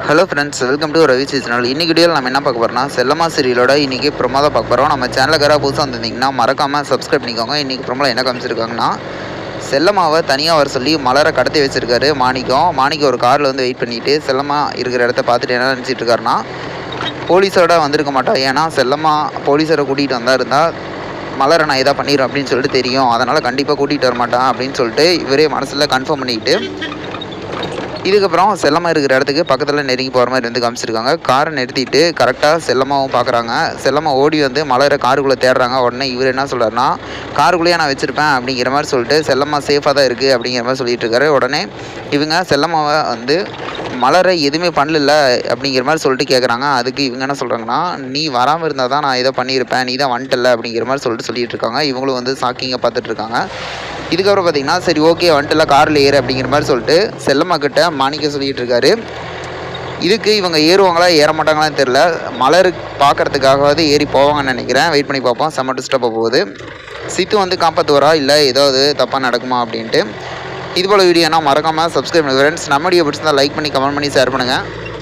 Hello friends welcome to Ravi seasonal இன்றைக்கி வீடியோவில் நம்ம என்ன பார்க்க போகிறோம்னா செல்லமா சீரியலோட இன்றைக்கி ப்ரொமோ தான் பார்க்க போகிறோம் நம்ம சேனலுக்காக புதுசாக வந்திருந்தீங்கன்னா மறக்காமல் சப்ஸ்கிரைப் பண்ணிக்கோங்க. இன்றைக்கி ப்ரொமோவில் என்ன காமிச்சிருக்காங்கன்னா செல்லம்மாவை தனியாக வர சொல்லி மலரை கடத்தி வச்சிருக்காரு மாணிக்கம். மாணிக்கம் ஒரு காரில் வந்து வெயிட் பண்ணிவிட்டு செல்லம்மா இருக்கிற இடத்த பார்த்துட்டு என்ன நினச்சிட்டு இருக்காருன்னா போலீஸோட வந்திருக்க மாட்டா. ஏன்னா செல்லம்மா போலீஸரை கூட்டிகிட்டு வந்தா இருந்தால் மலரை நான் இதாக பண்ணிடுறேன் அப்படின்னு சொல்லிட்டு தெரியும். அதனால் கண்டிப்பாக கூட்டிகிட்டு வர மாட்டான் அப்படின்னு சொல்லிட்டு இவரே மனசில் கன்ஃபார்ம் பண்ணிக்கிட்டு இதுக்கப்புறம் செல்லமாக இருக்கிற இடத்துக்கு பக்கத்தில் நெருங்கி போகிற மாதிரி வந்து காமிச்சிருக்காங்க. காரை நிறுத்திட்டு கரெக்டாக செல்லமாகவும் பார்க்குறாங்க செல்லமாக ஓடி வந்து மலரை காருக்குள்ளே தேடுறாங்க. உடனே இவர் என்ன சொல்கிறாருன்னா காருக்குள்ளேயே நான் வச்சுருப்பேன் அப்படிங்கிற மாதிரி சொல்லிட்டு செல்லம்மா சேஃபாக தான் இருக்குது அப்படிங்கிற மாதிரி சொல்லிட்டு இருக்காரு. உடனே இவங்க செல்லம்மாவை வந்து மலரை எதுவுமே பண்ணல அப்படிங்கிற மாதிரி சொல்லிட்டு கேட்குறாங்க அதுக்கு இவங்க என்ன சொல்கிறாங்கன்னா நீ வராமல் இருந்தால் தான் நான் இதை பண்ணியிருப்பேன். நீ தான் வந்துட்டல அப்படிங்கிற மாதிரி சொல்லிட்டு சொல்லிட்டு இருக்காங்க. இவங்களும் வந்து சாக்கிங்காக பார்த்துட்ருக்காங்க இதுக்கப்புறம் பார்த்தீங்கன்னா சரி ஓகே வந்துட்டுல காரில் ஏறு அப்படிங்கிற மாதிரி சொல்லிட்டு செல்லம்மா கிட்ட மாணிக்க சொல்லிகிட்டு இருக்காரு. இதுக்கு இவங்க ஏறுவாங்களா ஏற மாட்டாங்களான்னு தெரில மலர் பார்க்குறதுக்காகவாவது ஏறி போவாங்கன்னு நினைக்கிறேன். வெயிட் பண்ணி பார்ப்போம். செம்ம டிஸ்டர்பாக போகுது. சித்து வந்து காப்பாற்றுவரா இல்லை ஏதாவது தப்பாக நடக்குமா அப்படின்ட்டு. இது போல் வீடியோனா மறக்காமல் சப்ஸ்கிரைப் பண்ணுங்கள் ஃப்ரெண்ட்ஸ் நம்ம வீடியோ பிடிச்சிருந்தால் லைக் பண்ணி கமெண்ட் பண்ணி ஷேர் பண்ணுங்கள்